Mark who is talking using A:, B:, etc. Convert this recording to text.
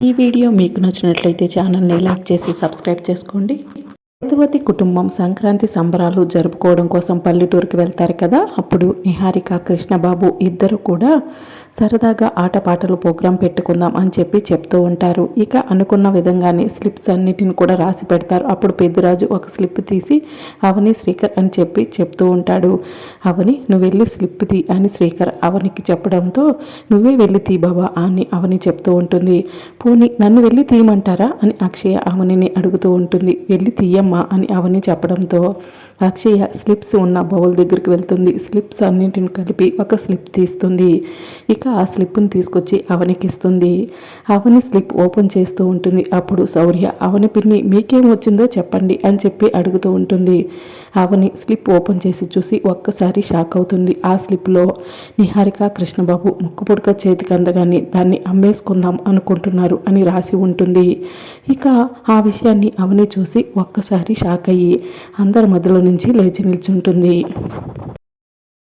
A: ఈ వీడియో మీకు నచ్చినట్లయితే ఛానల్ని లైక్ చేసి సబ్స్క్రైబ్ చేసుకోండి. రైతువతి కుటుంబం సంక్రాంతి సంబరాలు జరుపుకోవడం కోసం పల్లెటూరుకి వెళ్తారు కదా? అప్పుడు నిహారిక కృష్ణబాబు ఇద్దరు కూడా సరదాగా ఆటపాటలు ప్రోగ్రాం పెట్టుకుందాం అని చెప్పి చెప్తూ ఉంటారు. ఇక అనుకున్న విధంగానే స్లిప్స్ అన్నిటిని కూడా రాసి పెడతారు. అప్పుడు పెద్దరాజు ఒక స్లిప్ తీసి అవని శ్రీకర్ అని చెప్పి చెప్తూ ఉంటాడు. అవని నువ్వు వెళ్ళి స్లిప్ తీ అని శ్రీకర్ అవనికి చెప్పడంతో నువ్వే వెళ్ళి తీ బాబా అని అవని చెప్తూ ఉంటుంది. పోనీ నన్ను వెళ్ళి తీయమంటారా అని అక్షయ అవనిని అడుగుతూ ఉంటుంది. వెళ్ళి తీయమ్మా అని అవని చెప్పడంతో అక్షయ స్లిప్స్ ఉన్న బౌల్ దగ్గరికి వెళ్తుంది. స్లిప్స్ అన్నింటిని కలిపి ఒక స్లిప్ తీస్తుంది. ఇక ఆ స్లిప్ని తీసుకొచ్చి అవనికిస్తుంది అవని స్లిప్ ఓపెన్ చేస్తూ ఉంటుంది. అప్పుడు శౌర్య అవని పిన్ని మీకేం వచ్చిందో చెప్పండి అని చెప్పి అడుగుతూ ఉంటుంది. అవని స్లిప్ ఓపెన్ చేసి చూసి ఒక్కసారి షాక్ అవుతుంది. ఆ స్లిప్లో నిహారిక కృష్ణబాబు ముక్కు పుడక చేతికి అందగానే దాన్ని అమ్మేసుకుందాం అనుకుంటున్నారు అని రాసి ఉంటుంది. ఇక ఆ విషయాన్ని అవని చూసి ఒక్కసారి షాక్ అయ్యి అందరి మధ్యలో నుంచి లేచి నిల్చుంటుంది.